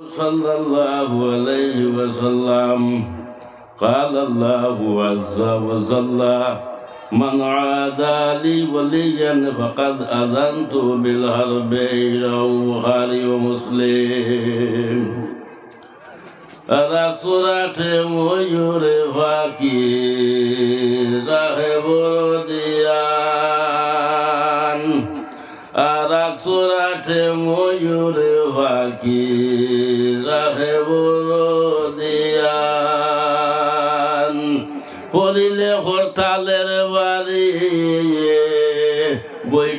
صلى الله عليه وسلم قال الله عز وجل من عادى لي وليا فقد أذنت بالحرب رواه البخاري ومسلم রাসুরাটে ময়ূরে ফাঁকি রাহে বদিয়ান আর রাসুরাটে ময়ূরে ফাঁকি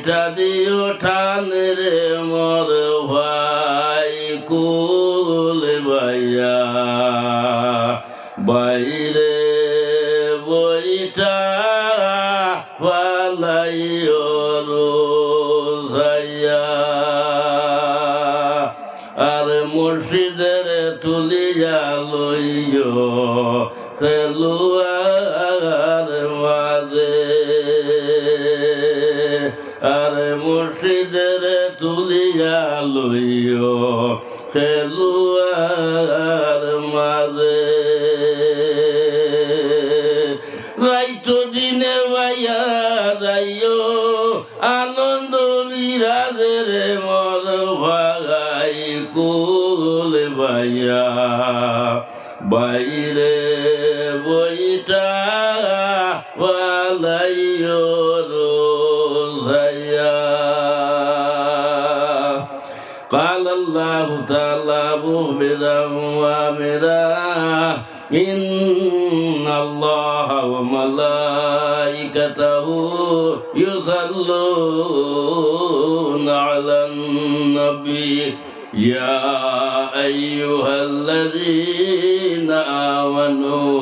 বইটা দিও ঠান রে মর ভাই কুল ভাইয়া বাইরে বইটা পালাইও রোজাইয়া। আর মুর্শিদের তুলিয়া লইও খেলুয়ার লইও খেলুয়ার মাঝে রাইতো দিনে ভাইয়া যাইও আনন্দ বিরাজের মর ভাগাই কুল ভাইয়া বাইরে বইটা বালাইও مخبرا وامرا إن الله وملائكته يصلون على النبي يا أيها الذين آمنوا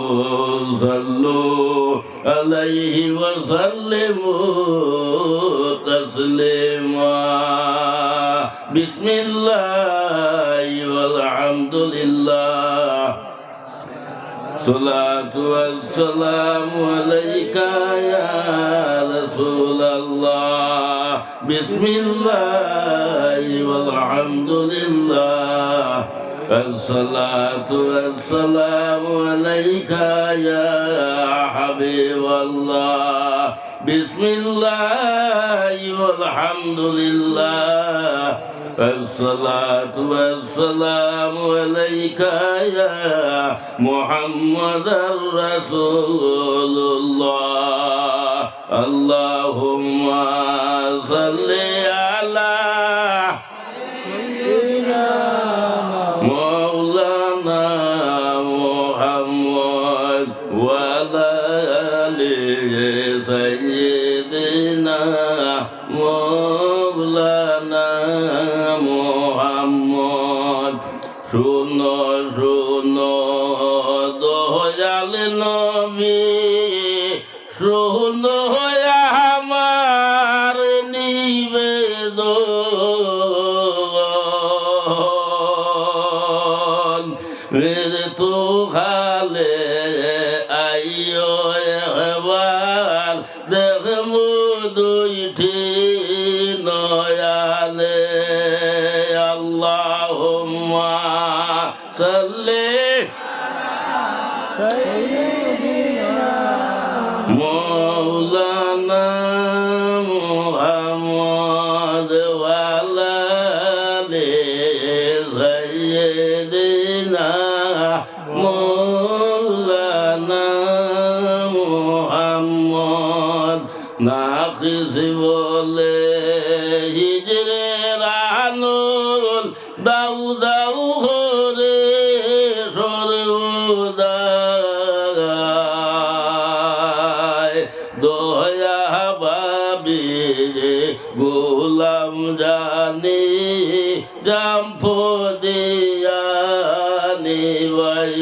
صلوا عليه وسلموا تسليما بسم الله والحمد لله صلاة والسلام عليك يا رسول الله بسم الله والحمد لله الصلاة والسلام عليك يا حبيب الله بسم الله والحمد لله الصلاة والسلام عليك يا محمد رسول الله. اللهم صل على আল্লাহুম্মা গোলাম জানে জাম্প দেয়ানে বাই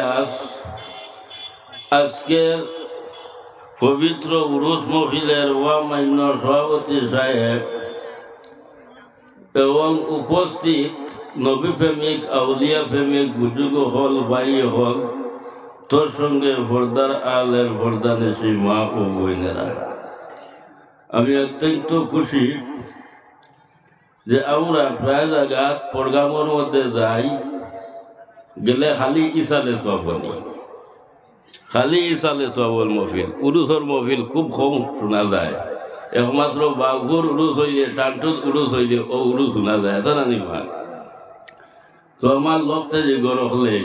ইলিয়াস আজকের পবিত্র উরুস মহিলের ওয়ামান্য সভাপতি সাহেব এবং উপস্থিত নবী প্রেমিক আউলিয়া প্রেমিক, বুজুর্গ হল, ভাই হল, তোর সঙ্গে ভরদার আলের ভরদানে মা ও বোনেরা। আমি অত্যন্ত খুশি যে আমরা প্রায় জায়গা প্রোগ্রামের মধ্যে যাই। গেলে খালি ইসালে সবনি খালি ইসালে সবল মফিল। উরুসর মফিল খুব কম শোনা যায়। একমাত্র বাঘুর উরুস হইলে টানটুত উরুস হইলে ও উরুস শোনা যায়। আছে না নিমা তো আমার লক্ষ্যে যে গড় হলে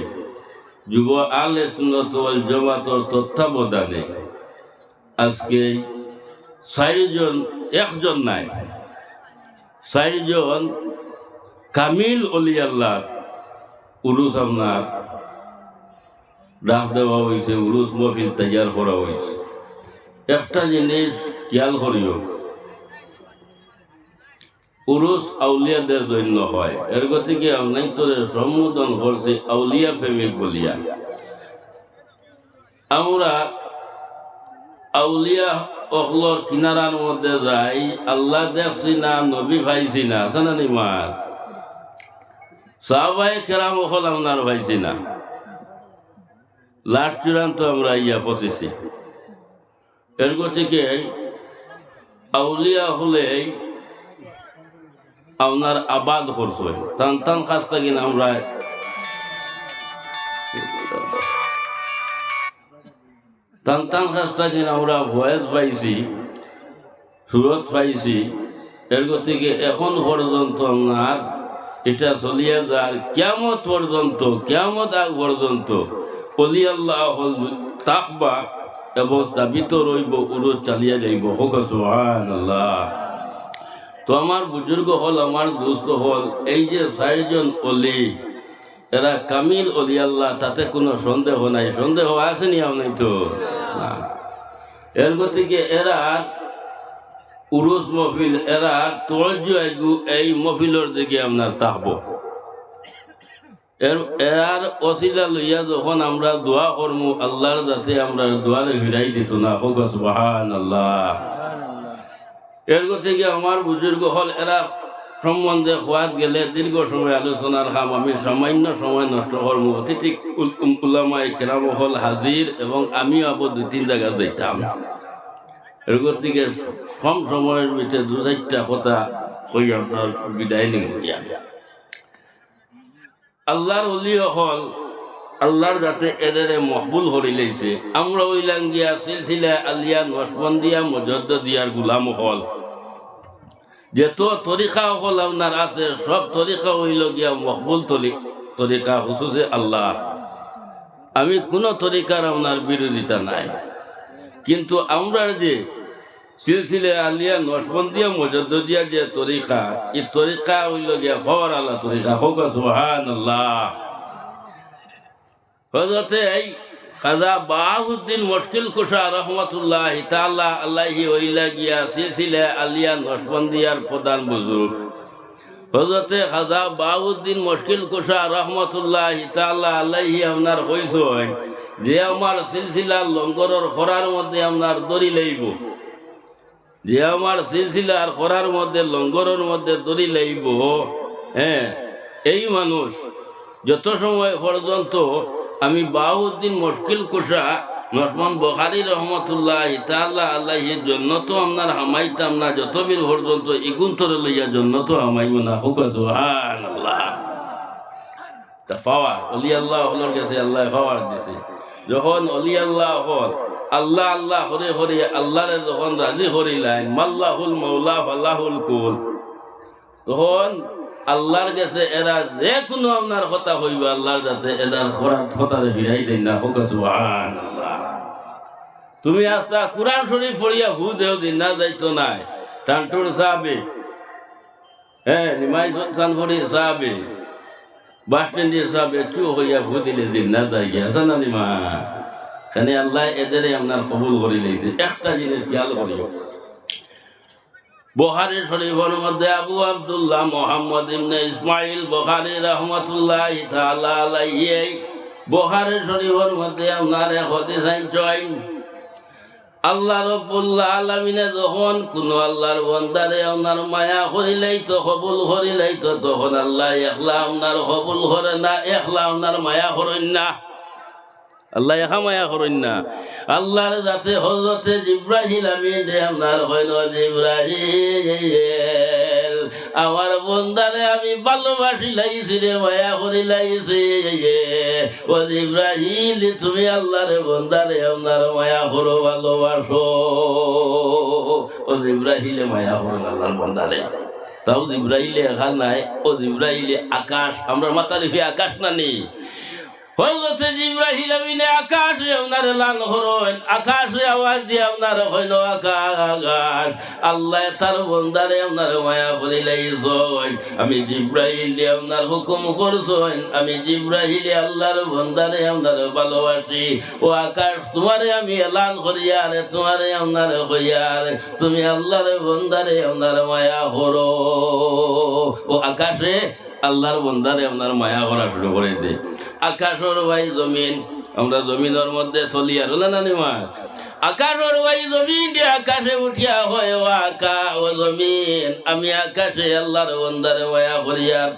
যুব আলে ওয়াল জমাতর তত্ত্বাবধানে আজকে চারিজন একজন নাই। চারিজন কামিল অলি আল্লাহ উরুস আপনার ডাক দেওয়া হয়েছে উরুস মফিল তৈয়ার করা হয়েছে। একটা জিনিস খেয়াল করিও উরুস আউলিয়াদের জন্য হয়। এর গতিকে অনেক তোরে? সম্বোধন করছে আউলিয়া প্রেমিক বলিয়া। আমরা আউলিয়া অখলর কিনারার মধ্যে যাই, আল্লাহ দেখছি না, নবী ভাইছি না, আছে না নিমার সাহবাই কেরাম অখল আপনার ভাইছি না। লাস্ট চূড়ান্ত আমরা ইয়া পৌঁছেছি। এর গতিকে আউলিয়া হলে আপনার আবাদ করছে। টান টান কাজ থাকি আমরা টান টান কাজ থাকি আমরা ভয়েস পাইছি, সুরত পাইছি। এর গতিকে এখন পর্যন্ত আপনার এটা চলিয়া যার কেমত পর্যন্ত কেমত আগ পর্যন্ত অলি আল্লাহ তাকবা এবং স্থাপিত রইব উড়ো চালিয়া যাইব। হোক সোহান আল্লাহ তো আমার বুজুর্গ হল, আমার দোস্ত হল, এই যে চারিজন অলি, এরা কামিল অলি আল্লাহ তাতে কোনো সন্দেহ নাই। সন্দেহ আসেনি নাই তো? না। এর গতিকে এরা উরুস মফিল, এরা তোর্য এই মফিলের দিকে আপনার তাহব। এর এর অসিলা লইয়া যখন আমরা দোয়া করমু, আল্লাহর যাতে আমরা দোয়ারে ফিরাই দিত না। হোক সুবহান আল্লাহ এর থেকে আমার বুজুর্গ হল, এরা সম্বন্ধে খোয়াত গেলে দীর্ঘ সময় আলোচনার কাম আমি সামান্য সময় নষ্ট করব অতিথি উলামাই কেরাম হল হাজির এবং আমিও আবার দুই তিন জায়গা যাইতাম। এর থেকে কম সময়ের ভিতরে দু চারটা কথা কই আপনার বিদায় নিব আল্লাহর অলি হল আল্লাহর যাতে এদের মকবুল হরি লাইছে। আমরা ওইলাম গিয়া সিলসিলা আলিয়া নসবন্দিয়া মজদ্দ দিয়ার গুলাম হল যত তরিকা হল আপনার আছে, সব তরিকা হইল গিয়া মকবুল তরিকা হুসুসে আল্লাহ। আমি কোনো তরিকার আপনার বিরোধিতা নাই। কিন্তু আমরা যে সিলসিলে আলিয়া নসবন্দিয়া মজদ্দিয়া যে তরিকা, এই তরিকা হইল গিয়া ফর আল্লাহ তরিকা। হোক সুহান হজরতে এই খাজা বাহুদ্দিন মুশকিল কুশা রহমতুল্লাহ তাল্লাহ আল্লাহি ওইলা গিয়া সিলসিলে আলিয়া নসবন্দিয়ার প্রধান বুজুর্গ। হজরতে খাজা বাহুদ্দিন মুশকিল কুশা রহমতুল্লাহ তাল্লাহ আল্লাহি আপনার যে আমার সিলসিলা লঙ্গরের খরার মধ্যে আপনার দড়ি লইব। যে আমার সিলসিলার খরার মধ্যে লঙ্গরের মধ্যে দড়ি লইব হ্যাঁ? এই মানুষ যত সময় পর্যন্ত আমি বাহুদ্দিন মুশকিল কুশা নরমান বখারি রহমতুল্লাহ তাল্লাহ আল্লাহের জন্য তো আপনার হামাইতাম না, যত বীর পর্যন্ত ইগুন তরে লইয়া জন্য তো হামাইব না। হুক আল্লাহ তা পাওয়ার অলি আল্লাহ হলোর কাছে আল্লাহ পাওয়ার দিছে। যখন অলি আল্লাহ হল আল্লাহ আল্লাহ, হরে হরে, আল্লাহরে যখন রাজি হরিলাইন মাল্লাহুল মৌলা ফাল্লাহুল কুল, তখন আল্লাহর কাছে এরা যে কোনো আপনার কথা হইব আল্লাহর যাতে এদার কথারে ফিরাই দেন না, হোক আল্লাহ তুমি আস্তা কোরআন শরীফ পড়িয়া ভূ দেহ দিন না যাইতো নাই টানটুর সাহাবে হ্যাঁ নিমাই চানফড়ি সাহাবে, বাস স্ট্যান্ডের সাহাবে চু হইয়া ভূ দিলে দিন না যাই গিয়া আছে না, নিমা? খানি আল্লাহ এদের আপনার কবুল করে লইছে একটা জিনিস খেয়াল করিও। বুখারী শরীফের মধ্যে আবু আব্দুল্লাহ মোহাম্মদ ইবনে ইসমাইল বুখারী রহমতুল্লাহ আলাইহি। বহারে শরীফের মধ্যে আপনার হতে চাইন আল্লাহ রব্বুল্লাহ আলমিনে যখন কোন আল্লাহর বন্দারে আপনার মায়া করিলেই তো কবুল করিলেই তো, তখন আল্লাহ একলা আপনার কবুল করে না, একলা আপনার মায়া করেন না। আল্লাহ একা মায়া করেন না। আল্লাহর যাতে হজরতে জিব্রাহিল আমি দে আপনার হইল জিব্রাহিল। আমার বন্দারে আমি ভালোবাসি লাইছি রে, মায়া করি লাইছি। ও জিব্রাহিল, তুমি আল্লাহর বন্দারে আপনার মায়া করো, ভালোবাসো। ও জিব্রাহিলে, মায়া করো আল্লাহর বন্দারে। তাও জিব্রাহিলে একা নাই, ও জিব্রাহিলে আকাশ। আমরা মাতারিফে আকাশ না নেই হজরতে জিব্রাহিল আমিনে আকাশে আপনার লাল হরণ, আকাশে আওয়াজ দিয়ে আপনার হইল আকাশ। আল্লাহ তার বন্দারে আপনার মায়া করিলাইছেন আমি জিব্রাহিলে আপনার হুকুম করছেন আমি জিব্রাহিলে আল্লাহর বন্দারে আপনার ভালোবাসি। ও আকাশ, তোমারে আমি এলান করিয়ার তোমারে আপনার হইয়ার তুমি আল্লাহর বন্দারে আপনার মায়া করো। ও আকাশে আল্লাহর বন্ধারে আপনার মায়া করা শুরু করে দে। আকাশর ভাই জমিন, আমরা জমিনের মধ্যে চলি আর নানি মা আকাশর ভাই জমিন আকাশে উঠিয়া হয়, ও আকা, ও জমিন। আমি আকাশে আল্লাহর বন্ধারে মায়া করিয়ার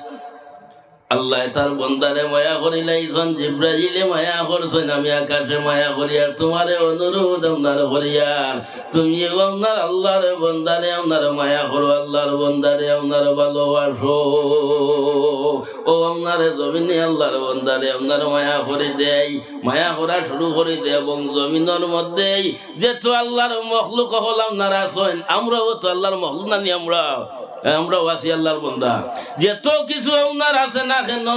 আল্লাহ তার বন্দারে মায়া করিলাইছেন জিব্রাহিলে মায়া করছেন, আমি আকাশে মায়া করিয়ার তোমারে অনুরোধ আপনার করিয়ার তুমি আপনার আল্লাহর বন্দারে, আপনার মায়া করো, আল্লাহর বন্দারে আপনার ভালোবাসো। ও আপনার জমিনে আল্লাহর বন্দারে আপনার মায়া করে দেয় মায়া করা শুরু করে দেয় এবং জমিনের মধ্যেই যেহেতু আল্লাহর মখলুক হল, আপনারা আছেন, আমরাও তো আল্লাহর মখলুক নানি আমরা? আমরা আছি আল্লাহর বন্দা। যত কিছু আপনার আছে না কেন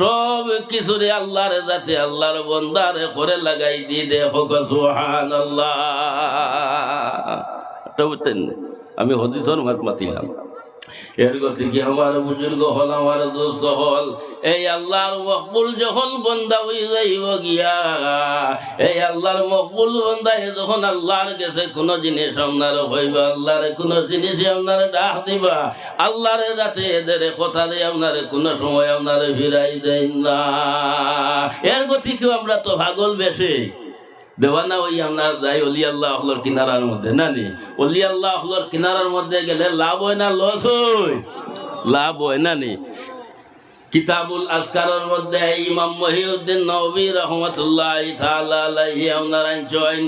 সব কিছুরে আল্লাহর যাতে আল্লাহর বন্দারে করে লাগাই দিয়ে দে হোক সুহান আল্লাহ আমি হদিসর মাত মাতিলাম। এর গতি কি আমার বুজুর্গ হল হল? এই মকবুল যখন কোনো জিনিস আপনার হইব, আল্লাহর কোনো জিনিস আপনার ডাক দিবা, আল্লাহর যাতে এদের কথা দিয়ে আপনার কোনো সময় আপনার ফিরাই দেন না। এর গতি কেউ আমরা তো ভাগল বেশি। দেওয়ানা ওই আপনার যাই অলি আল্লাহ হলোর কিনারার মধ্যে, না নি? অলি আল্লাহ হলোর কিনারার মধ্যে গেলে লাভ হয় না লস হয়? লাভ হয়, না নি? কিতাবুল আসকারের মধ্যে ইমাম মহিউদ্দিন নবী রহমতুল্লাহ তাআলা আলাইহি আপনারা জয়েন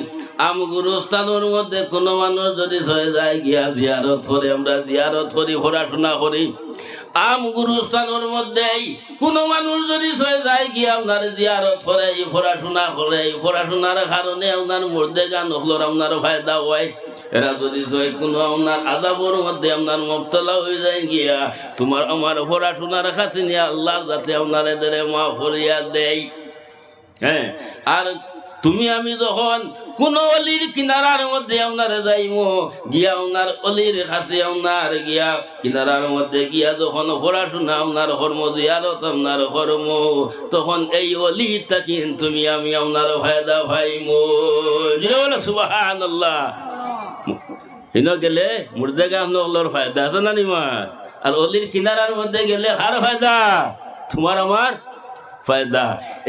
আম গুরুস্থানের মধ্যে কোনো মানুষ যদি হয়ে যায় গিয়া জিয়ারত করে, আমরা জিয়ারত করি, পড়াশোনা করি। আম গুরুস্থানের মধ্যেই কোনো মানুষ যদি হয়ে যায় গিয়া আপনার জিয়ারত করে এই পড়াশোনা করে এই পড়াশোনার কারণে আপনার মধ্যে গান হলোর আপনার ফায়দা হয়। এরা যদি সই কোনো আপনার আদাবর মধ্যে আপনার মবতলা হয়ে যায় গিয়া, তোমার আমার পড়াশোনার কাছে নিয়ে আল্লাহর যাতে আপনার এদের মা ফরিয়া দেয়। হ্যাঁ আর তুমি আমি যখন কোন অলির কিনারার মধ্যে আপনার যাইমো, গিয়া আপনার অলির কাছে আপনার গিয়া কিনারার মধ্যে গিয়া যখন পড়াশোনা আপনার কর্ম, জিয়ারত আপনার কর্ম, তখন এই অলি তাকিন তুমি আমি আপনার ফায়দা ভাইমো আল্লাহ হিন গেলে মুর্দে গাছ নগলোর ফায়দা আছে না নিমা আর অলির কিনারার মধ্যে গেলে হার ফায়দা? তোমার আমার ফায়দা।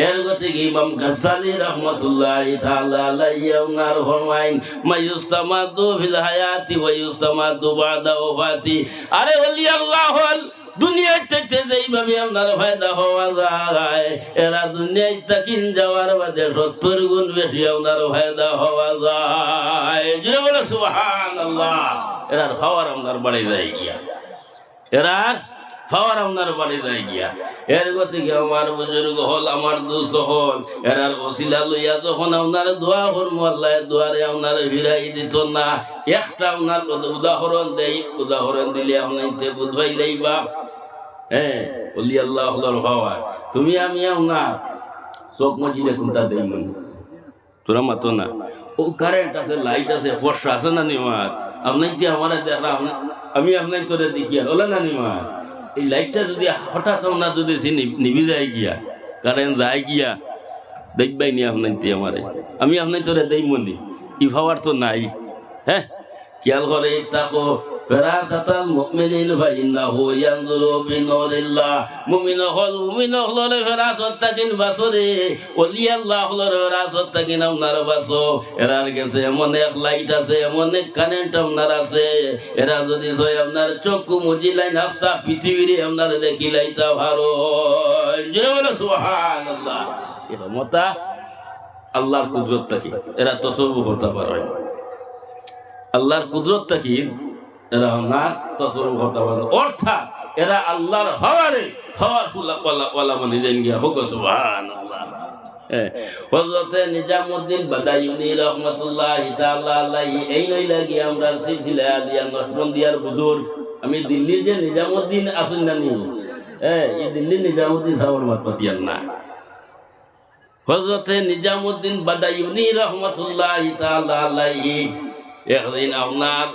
এর গতি ইমাম গাজ্জালি রাহমাতুল্লাহ তাআলা আলাইহি ওনার ফরমাইন মায়ুস্তামাদু ফিল হায়াতি ওয়া ইউস্তামাদু বাদা ওয়াফাতি আরে ওলি আল্লাহ হল দুনিয়ার থেকে যেইভাবে আপনার ফায়দা হওয়া যায়, এরা দুনিয়ায় তাকিন যাওয়ার বাদে সত্তর গুণ বেশি আপনার ফায়দা হওয়া যায়। যে বলে সুবহান আল্লাহ এরার খাওয়ার আপনার বাড়ি যায় গিয়া। এরার খাওয়ার আপনার বাড়ি যায় গিয়া। এর গতিকে আমার বুজুর্গ হল, আমার দুস্থ হল? এরার ওসিলা লইয়া যখন আপনার দোয়া করব আল্লাহ দোয়ারে আপনার ফিরাই দিত না। একটা আপনার উদাহরণ দেই, উদাহরণ দিলে আপনাইতে বুধবাই লাইবা। হ্যাঁ বলি আল্লাহ হলর হওয়া তুমি আমি আপনার চোখ মজিলে কোনটা দেই মনে? তোরা মাতো না। ও কারেন্ট আছে লাইট আছে, ফর্সা আছে না নিমার আপনি দিয়ে আমার দেখা, আমি আপনার তোরে দেখি হলে না নিমার এই লাইটটা যদি হঠাৎ না যদি সে নিবি যায় গিয়া কারেন্ট যায় গিয়া দেখবাই নি আপনার তি আমারে। আমি আপনার তোরে দেই মনি। ই তো নাই। হ্যাঁ? খেয়াল করে, তাকো বিনুরিল্লাহ। মুমিন হল কাছে এমন এক লাইট আছে, এমন এক কারেন্ট আপনার আছে। এরা যদি আপনার চক্ষু মুজিলাই নাস্তা, পৃথিবীর আপনার ভালো জোরে বলে, সুবহানাল্লাহ। এ আল্লাহর কুদরত থাকি এরা তসবু হতে পারে। আল্লাহর কুদরত থাকি এরা হতে পারে অর্থাৎ এরা আল্লাহর হওয়ারে হওয়ার ফুলা মানে দেন গিয়া হোক, সুবহানাল্লাহ। হযরতে নিজামউদ্দিন বাদায়ুনি রহমাতুল্লাহ তাআলা আলাইহি, এই নই লাগি আমরা সিলসিলা দিয়া নশবন্দিয়ার বুজুর্গ আমি দিল্লির যে নিজামুদ্দিন আসুন না নি হ্যাঁ এই দিল্লির নিজামউদ্দিন সাবর মত না। হজরতে নিজামুদ্দিন বাদায়ুনি রহমতুল্লাহ তাআলা আলাইহি, একদিন আপনার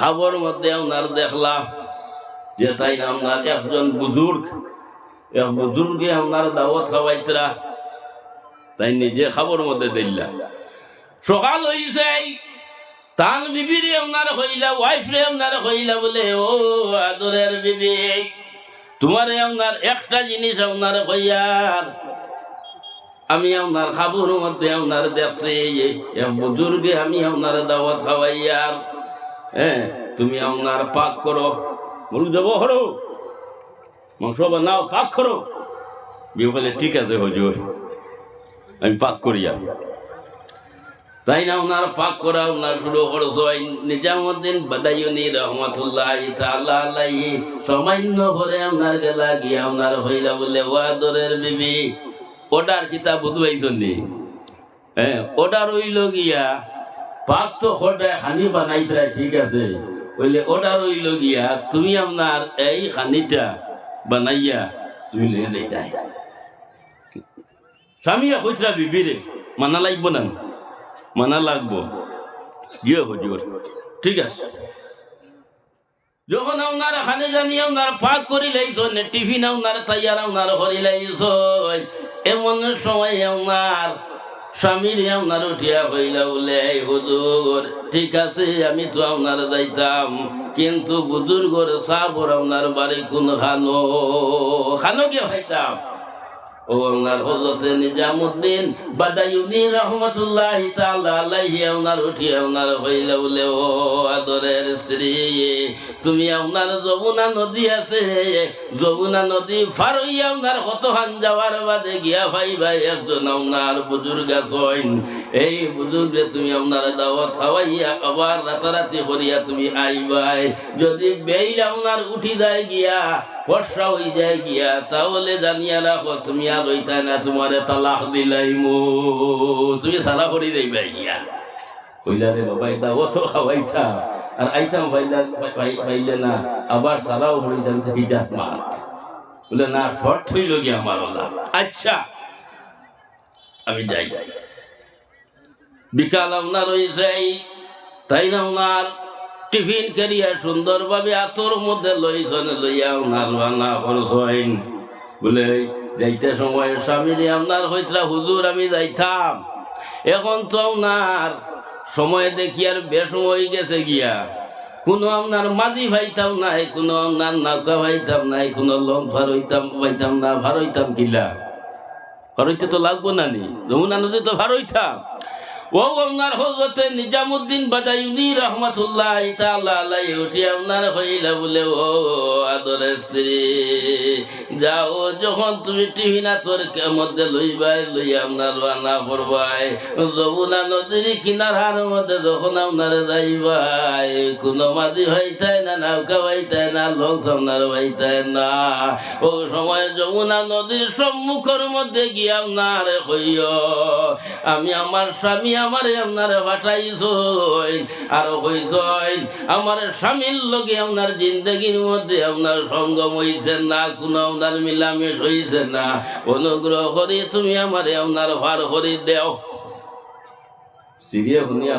খবর মধ্যে ওনার দেখলাম যে তাই আপনার একজন বুজুর্গ। এক বুজুর্গে আপনার দাওয়াত খাওয়াইতরা, তাই নিজে খবর মধ্যে দিল্লা। সকাল হইছে, তান বিবিরে আপনার হইলা ওয়াইফ রে আপনার হইলা বলে, ও আদরের বিবি, তোমারে আপনার একটা জিনিস আপনার হইয়ার আমি আপনার খাবুর মধ্যে আপনার দেখছি বুজুর্গে আমি আপনার দাওয়াত খাওয়াইয়ার হ্যাঁ তুমি আপনার পাক করো। বলু দেব, হরো। মাংস বানাও, পাক করো। বিয়ে বলে ঠিক আছে, হজুর। আমি পাক করি আর। তাই না ওনার পাক করা ওনার শুরু করছ নিজামুদ্দিন বাদায়ুনি রহমতুল্লাহ তাআলা আলাইহি। সামান্য করে আপনার গেলা গিয়া আপনার হইলা বলে ওয়াদরের বিবি, ওটার কিতাব বুধবাইছনি হ্যাঁ ওটার হইল গিয়া পাক তো খোটায় খানি বানাইতরা ঠিক আছে। বললে ওটার হইল গিয়া, তুমি আপনার এই খানিটা বানাইয়া, তুমি লিয়ে যাইতাই স্বামীয়া কইতরা বিবিরে মানা লাগবো না? মানা লাগবো। গিয়ে হজুর ঠিক আছে। যখন আপনার খানে জানি আপনার পাক করি লাইছ টিফিন আপনার তাইয়ার আপনার করি লাইছ এমন সময় আপনার স্বামীর আপনার উঠিয়া হইলা বলে হুজুর, ঠিক আছে, আমি তো আপনার যাইতাম, কিন্তু বুজুর্গর সাবর আপনার বাড়ি কোন খানো খানো কি হইতাম ওনার বাদায়ুনি রহমতুল্লাহ ওনার উঠিয়ে ওনার হইলে বলে, ও আদরের স্ত্রী, তুমি আপনার যমুনা নদী আছে, যমুনা নদী ওনার কতখান যাওয়ার বাদে গিয়া ভাই একজন আপনার বুজুর্গ আছেন। এই বুজুর্গে তুমি আপনার দাওয়াত খাওয়াইয়া, আবার রাতারাতি করিয়া তুমি আইবাই। যদি বেইল আপনার উঠি যায় গিয়া বর্ষা হয়ে যায় গিয়া, তাহলে জানিয়া রাখো, তুমি আর রইতাই না, তোমারে তালাক তুমি সারা করি দেইবা গিয়া। কইলা রে বাবা এটা অত আর আইতাম পাইলা না, আবার সারাও হইতাম থেকে যাত মাত। বলে, না, শর্ট হইল গিয়া আমার ওলা। আচ্ছা আমি যাই। বিকাল আপনার ওই যাই তাই না টিফিন কেরিয়া সুন্দরভাবে আতর মধ্যে লইছন লইয়া ওনার রান্না করছেন। বলে, যাইতে সময়, স্বামীরে আপনার হইতরা হুজুর আমি যাইতাম। এখন তো আপনার সময় দেখি আর বেসময় গেছে গিয়া। কোনো আপনার মাঝি ভাইতাম নাই, কোনো আপনার নৌকা ভাইতাম নাই, কোনো লং ভারইতাম ভাইতাম না ভারইতাম কিলা। ভারইতে তো লাগবো না নি, যমুনা নদী তো ভারইতাম ও আপনার হজরতে নিজামুদ্দিন বাদায়ুনি রহমতুল্লাহ আলাইহি উঠি আপনার হইলা বলে, ও আদরের স্ত্রী, যাও, যখন তুমি টিফিনা তোর মধ্যে লইবাই লই আপনার রান্না করবাই। যমুনা নদীর কিনারার মধ্যে যখন আপনার যাইবাই, কোনো মাঝি ভাইতাই না, নৌকা ভাইতাই না, লঞ্চ আপনার ভাইতাই না। ও সময় যমুনা নদীর সম্মুখের মধ্যে গিয়ে আপনার হইয় আমি আমার স্বামী আমারে আপনারে পাঠাইছ আর আমার স্বামীর লগে আপনার জিন্দগির মধ্যে আপনার সঙ্গম হইছে না, কোনো আপনার মিলামেশ হইছে না। অনুগ্রহ করে তুমি আমারে আপনার ভার করে দেও। শুনিয়া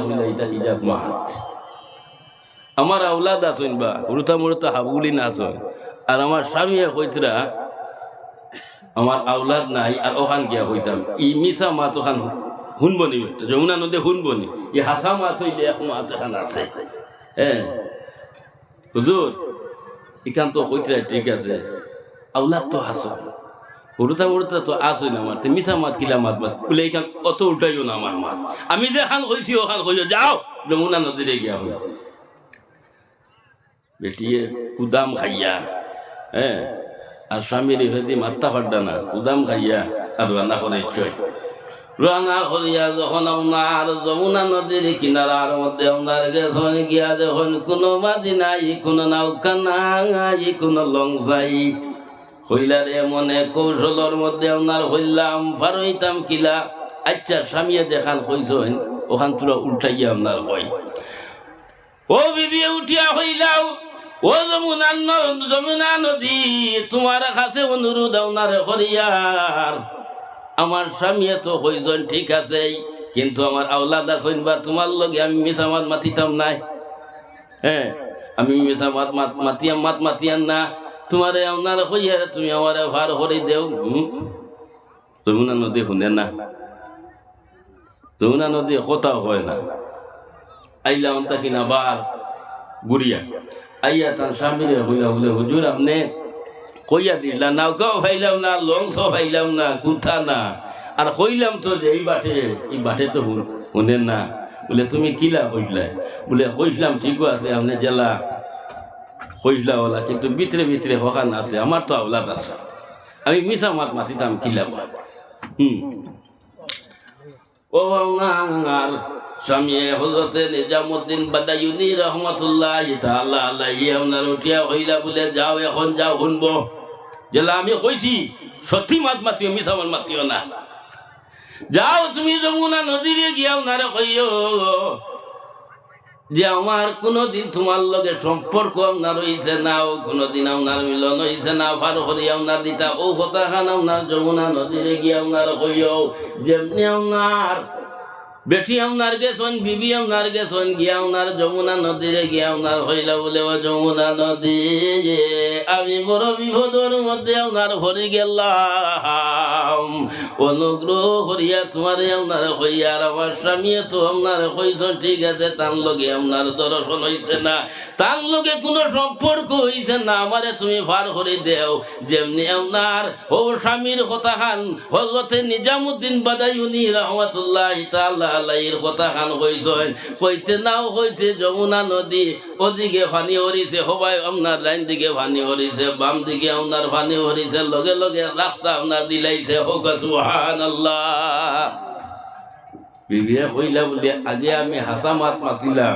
আমার আছেন বা, উড়তা মুড়তা হাবুলি না আছেন। আর আমার স্বামী কইতরা, আমার আওলাদ নাই, আর ওখান গিয়া হইতাম ই মিশা মাত ওখান শুনবনি যমুনা নদী শুনবনি ই হাসা মাত হইলে এক মাত এখান আছে। হ্যাঁ হুজুর, এখান তো হইতে ঠিক আছে। আউলাদ তো হাস উড়তা উড়তা তো আসই না আমার মিশা মাত, কিলা মাত মাত। বলে এখান অত উল্টাইও না আমার মাত। আমি যেখান কইছি, ওখান কইও, যাও, যমুনা নদীরে গিয়া হই বেটিয়ে, কুদাম খাইয়া হ্যাঁ আর স্বামীর হইতে মাত্তা ফাড্ডা না, কুদাম খাইয়া আর রান্না করে চয় রান্না করিয়া যখন আপনার যমুনা নদীর কিনারার মধ্যে আপনার গেছেন গিয়া যখন কোনো মাঝি নাই, কোনো নৌকা নাই, কোনো লংসাই হইলারে মনে কৌশলর মধ্যে আপনার হইলাম, ফারইতাম কিলা আচ্ছা স্বামীয়ে দেখান কইছেন ওখান তোরা উল্টাইয়া আপনার হয়। ও বিবি উঠিয়া হইলাও, ও যমুনা যমুনা নদী, তোমার কাছে অনুরোধ আপনারে হরিয়ার আমার স্বামী তো হইজন ঠিক আছে, কিন্তু আমার আওলাদ আছেন বা তোমার লগে আমি মিশামাত মাতিতাম নাই। হ্যাঁ আমি মিশামাত মাত মাতিয়াম মাত মাতিয়াম না। তোমারে আপনার হইয়ার তুমি আমারে ভার হরি দেও? যমুনা নদী শুনে না। যমুনা নদী কোথাও হয় না। আইলাম তাকি না বার গুড়িয়া। আইয়া তার স্বামীরে হইলা বলে, হুজুর, আপনি কইয়া দিলা নৌকাও ফাইলাম না লংস ফাইলাম না কুথা না। আর কইলাম তো যে এই বাটে এই বাটে তো শুন- শুনেন না। বলে, তুমি কিলা কইসলা বলে কইসলাম ঠিকও আছে আপনি জেলা কইসলা ওলা কিন্তু ভিতরে ভিতরে হকান আছে, আমার তো আওলাদ আছে। আমি মিশা মাত মাতিতাম কিলা হুম। ও আমার স্বামী হজরতে নিজামুদ্দিন বাদায়ুনি রহমতুল্লাহ তাআলা আলাইহি আপনার উঠিয়া হইলা বলে, যাও, এখন যাও, শুনব। যেলা আমি কইছি সত্যি মাত মাতিও মাত মাতিও না। যাও, তুমি যমুনা নদীরে গিয়া ওনারে কইও যে, আমার কোনোদিন তোমার লগে সম্পর্ক আপনার হইছে না, ও কোনোদিন আপনার মিলন হইছে না। ফার করি আপনার দিতা, ও কথা খান আপনার যমুনা নদীরে গিয়া আপনার কইও, যেমনি আপনার বেটি বিবি আপনার গেছন যমুনা নদীরে হইলা বলে ও যমুনা নদী। আমি বড় বিপদর মধ্যে আপনার ভরে গেলাম। অনুগ্রহ আপনার হইয়ার আমার স্বামী তো আপনার কইছন ঠিক আছে তার লগে আপনার দর্শন হইছে না। তার লগে কোনো সম্পর্ক হইছে না আমারে তুমি ফার করে দেও। যেমনি আপনার ও স্বামীর কথা খান হজরতে নিজামুদ্দিন বাদাইউনি রহমতুল্লাহ তাআলা আলাইহির কথা খান কইছেন কইতে নাও কইতে যমুনা নদী ওদিকে পানি হরিছে সবাই আপনার লাইন দিকে পানি হরিছে বাম দিকে আপনার পানি হরিছে লগে লগে রাস্তা আপনার দিলাইছে হোক সুবহানাল্লাহ। বিবিয়া কইলা বলে আগে আমি হাসা মাত মাতিলাম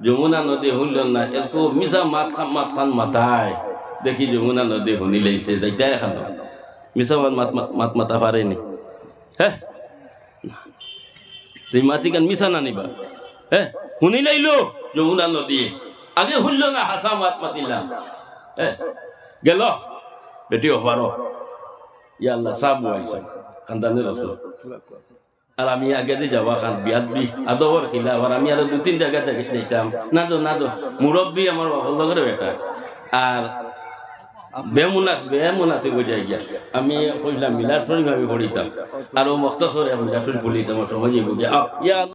যমুনা নদী শুনল না একটু মিছা মাত মাত খান মাতায় দেখি যমুনা নদী শুনি লাইছে যাইতাই খান। মিছা মাত মাত মাত- মাতা পারেনি হ্যাঁ তুই মাতি গান মিছা না নিবা হ্যাঁ শুনি লাইলো যমুনা নদী আগে শুনল না হাসা মাত মাতিলাম হ্যাঁ গেল বেটি অফার ইয়া আল্লাহ সাব আইসা খানদানে রসুল আর আমি আগে দিয়ে যাওয়া খান বিয়াত বি আদবর খিলা আবার আমি আরও দু তিন জায়গা থেকে যাইতাম না তো না তো মুরব্বী আমার বাবার বেটা আর আমি কইলাম মিলার শরীফ আমি আর বলিতাম